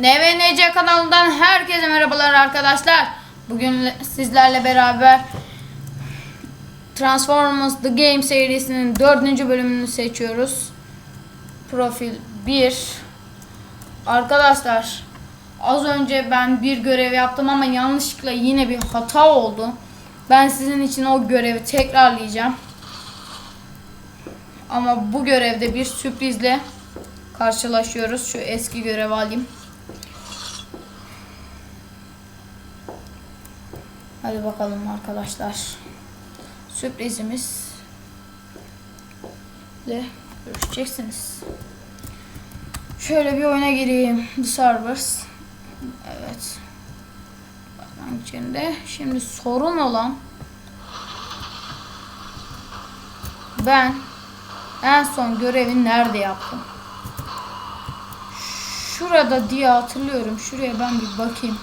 NVNC kanalından herkese merhabalar arkadaşlar. Bugün sizlerle beraber Transformers The Game serisinin dördüncü bölümünü seçiyoruz. Profil 1. Arkadaşlar az önce ben bir görev yaptım ama yanlışlıkla yine bir hata oldu. Ben sizin için o görevi tekrarlayacağım. Ama bu görevde bir sürprizle karşılaşıyoruz. Şu eski görevi alayım. Hadi bakalım arkadaşlar. Sürprizimiz ile görüşeceksiniz. Şöyle bir oyuna gireyim. The Servers. Evet. İçinde. Şimdi sorun olan ben en son görevi nerede yaptım? Şurada diye hatırlıyorum. Şuraya ben bir bakayım.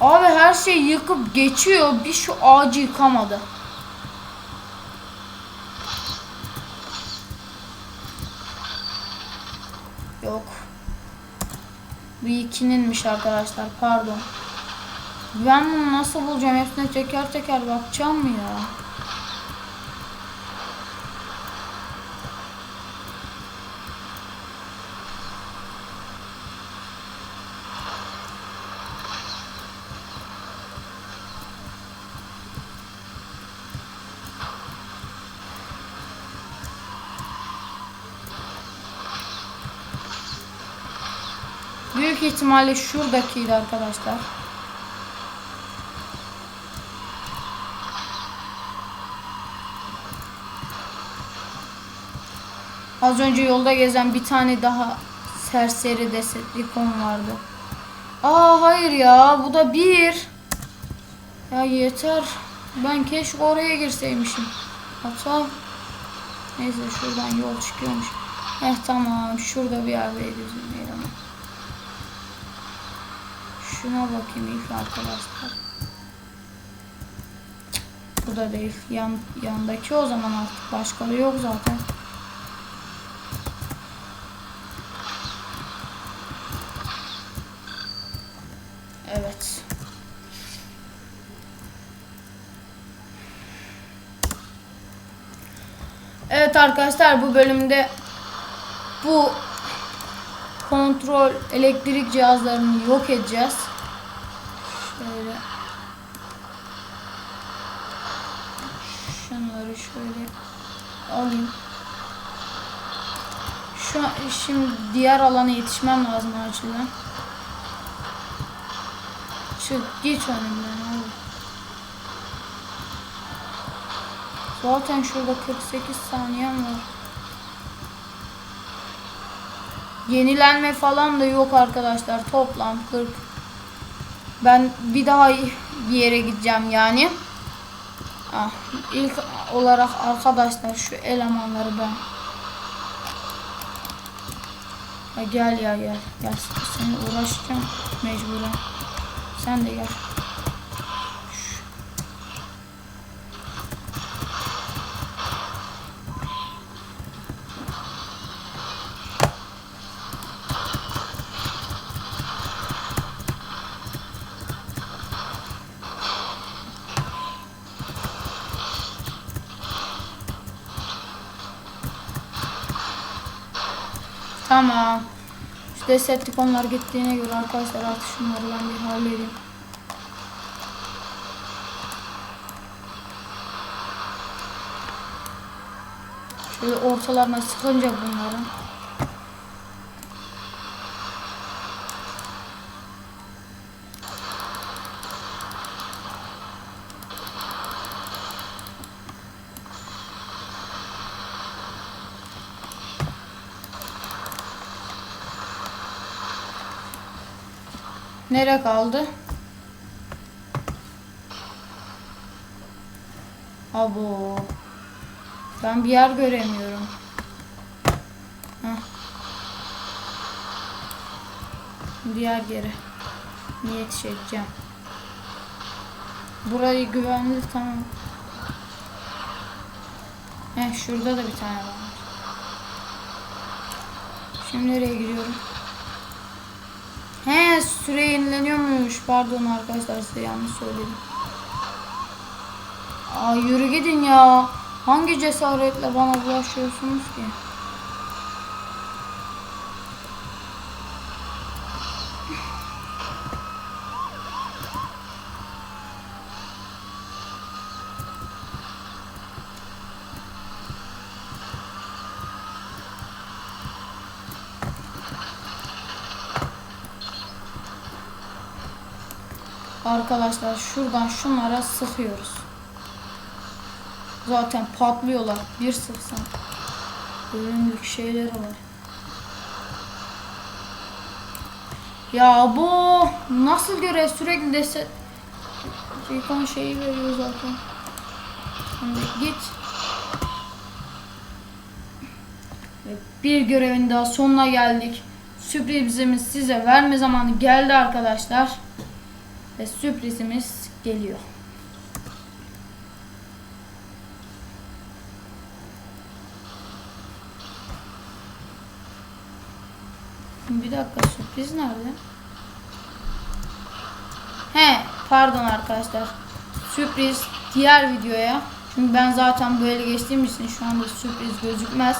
Abi her şey yıkıp geçiyor. Bir şu ağacı yıkamadı. Yok. Bu ikininmiş arkadaşlar. Pardon. Ben bunu nasıl bulacağım? Hepsine teker teker bakacağım mı ya? Büyük ihtimalle şuradakiydi arkadaşlar. Az önce yolda gezen bir tane daha serseri Decepticon vardı. Aa hayır ya bu da bir. Ya yeter. Ben keşke oraya girseymişim. Hata. Neyse şuradan yol çıkıyormuş. Eh tamam şurada bir yerdeydi bizim eleman. Şuna bakayım ilk arkadaşlar. Bu da değil. Yan, yandaki o zaman artık başkaları yok zaten. Evet. Evet arkadaşlar bu bölümde bu kontrol elektrik cihazlarını yok edeceğiz. Şöyle şunları şöyle alayım. Şu an- şimdi diğer alana yetişmem lazım acilen. Çık geç önümden abi. Zaten şurada 48 saniyem var. Yenilenme falan da yok arkadaşlar. Toplam 40. Ben bir daha bir yere gideceğim yani. Ah, ilk olarak arkadaşlar şu elemanları ben. Ya gel ya gel. Gel seni uğraşacağım mecburen. Sen de gel. Tamam. Şu Decepticonlar gittiğine göre arkadaşlar artık şunları ben bir halledeyim. Şöyle ortalarına sıkınca bunların. Nere kaldı? Abo. Ben bir yer göremiyorum. Heh. Diğer yere. Niye yetişeceğim? Burayı güvenli tamam. Heh şurada da bir tane var. Şimdi nereye gidiyorum? He süre yenileniyormuş. Pardon arkadaşlar size yanlış söyledim. Aa yürü gidin ya. Hangi cesaretle bana bulaşıyorsunuz ki? Arkadaşlar şuradan şunlara sıkıyoruz. Zaten patlıyorlar. Bir sıksan. Ölümlük şeyleri var. Ya bu nasıl görev sürekli dese Recon şeyi veriyor zaten. Şimdi git. Bir görevin daha sonuna geldik. Sürprizimiz size verme zamanı geldi arkadaşlar. Ve sürprizimiz geliyor. Bir dakika sürpriz nerede? He pardon arkadaşlar. Sürpriz diğer videoya. Çünkü ben zaten böyle geçtiğim için şu anda sürpriz gözükmez.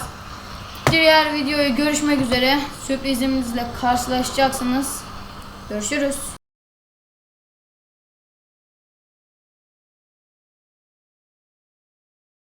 Diğer videoya görüşmek üzere. Sürprizimizle karşılaşacaksınız. Görüşürüz.